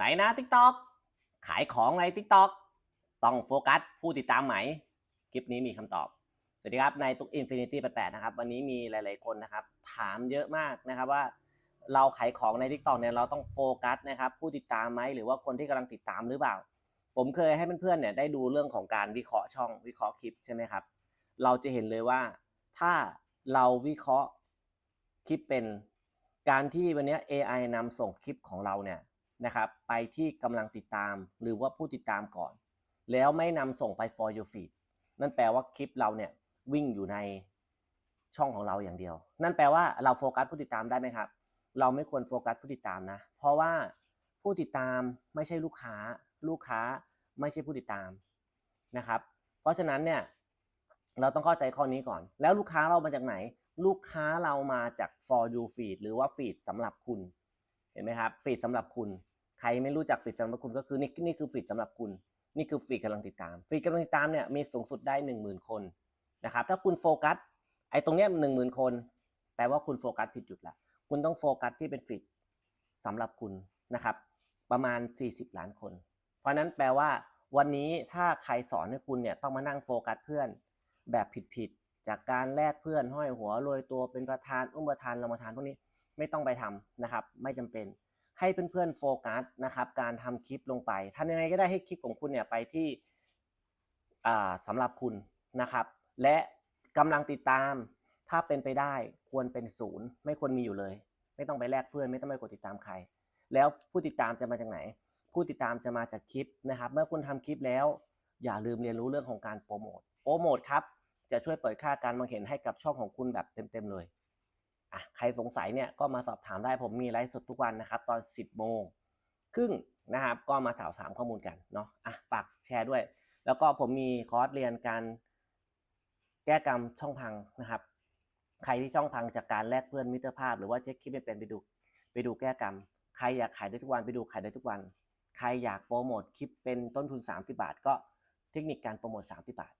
ไหนนะ TikTok ขายของใน TikTok ต้องโฟกัสผู้ติดตามไหม คลิปนี้มีคำตอบ สวัสดีครับ ในตุก Infinity 88 นะครับ วันนี้มีหลาย ๆ คนนะครับ ถามเยอะมากนะครับว่าเราขายของใน TikTok เนี่ยเราต้องโฟกัสนะครับผู้ติดตามไหมหรือว่าคนที่กำลังติดตามหรือเปล่า ผมเคยให้เพื่อน ๆ เนี่ยได้ดูเรื่องของการวิเคราะห์ช่องวิเคราะห์คลิปใช่ไหมครับ เราจะเห็นเลยว่าถ้าเราวิเคราะห์คลิปเป็นการที่วันนี้ AI นำส่งคลิปของเราเนี่ย นะครับ ไปที่กำลังติดตามหรือว่าผู้ติดตามก่อน แล้วไม่นำส่งไป for your feed นั่นแปลว่าคลิปเราเนี่ยวิ่งอยู่ในช่องของเราอย่างเดียว นั่นแปลว่าเราโฟกัสผู้ติดตามได้ไหมครับ เราไม่ควรโฟกัสผู้ติดตามนะ เพราะว่าผู้ติดตามไม่ใช่ลูกค้า ลูกค้าไม่ใช่ผู้ติดตามนะครับ เพราะฉะนั้นเนี่ยเราต้องเข้าใจข้อนี้ก่อน แล้วลูกค้าเรามาจากไหน ลูกค้าเรามาจาก for you feed หรือว่า feed สำหรับคุณ เห็นไหมครับ feed สำหรับคุณ ใครไม่รู้จัก feed สำหรับคุณก็คือนี่นี่คือ feed สำหรับคุณ นี่คือ feed กำลังติดตาม feed กำลังติดตามเนี่ยมีสูงสุดได้ 10,000 คนนะครับ ถ้าคุณโฟกัสไอ้ตรงเนี้ยหนึ่งหมื่นคน แปลว่าคุณโฟกัสผิดจุดละ คุณต้องโฟกัสที่เป็นฟีดสำหรับคุณนะครับ ประมาณ 40 ล้านคน เพราะนั้นแปลว่า วันนี้ถ้าใครสอนให้คุณเนี่ยต้องมานั่งโฟกัสเพื่อน แบบผิดๆจากการแลกเพื่อนห้อยหัวโรยตัวเป็นประธานอุ้มประธานรองประธานพวกนี้ไม่ต้องไปทำนะครับ ไม่จำเป็น ให้เพื่อนๆโฟกัสนะครับการทำคลิปลงไปทำยังไงก็ได้ให้คลิปของคุณเนี่ยไปที่อ่าสำหรับคุณนะครับ และกำลังติดตามถ้าเป็นไปได้ควรเป็นศูนย์ไม่ควรมีอยู่เลย ไม่ต้องไปแลกเพื่อนไม่ต้องไปกดติดตามใคร แล้วผู้ติดตามจะมาจากไหน ผู้ติดตามจะมาจากคลิปนะครับ เมื่อคุณทำคลิปแล้ว อย่าลืมเรียนรู้เรื่องของการโปรโมทโปรโมทครับจะช่วยเปิดค่าการมองเห็นให้กับช่องของคุณแบบเต็มๆเลย อะใครสงสัยเนี่ยก็มาสอบถามได้ผมมีไลฟ์สดทุกวันนะครับตอน 10โมงครึ่งนะครับก็มาถามถามข้อมูลกันเนาะอะฝากแชร์ด้วย แล้วก็ผมมีคอร์สเรียนการแก้กรรมช่องพังนะครับ ใครที่ช่องพังจากการแลกเพื่อนมิตรภาพ หรือว่าเช็คคลิปไม่เป็นไปดูไปดูแก้กรรม ใครอยากขายได้ทุกวันไปดูขายได้ทุกวัน ใครอยากโปรโมทคลิปเป็นต้นทุน 30 บาท ก็เทคนิคการโปรโมท 30 บาท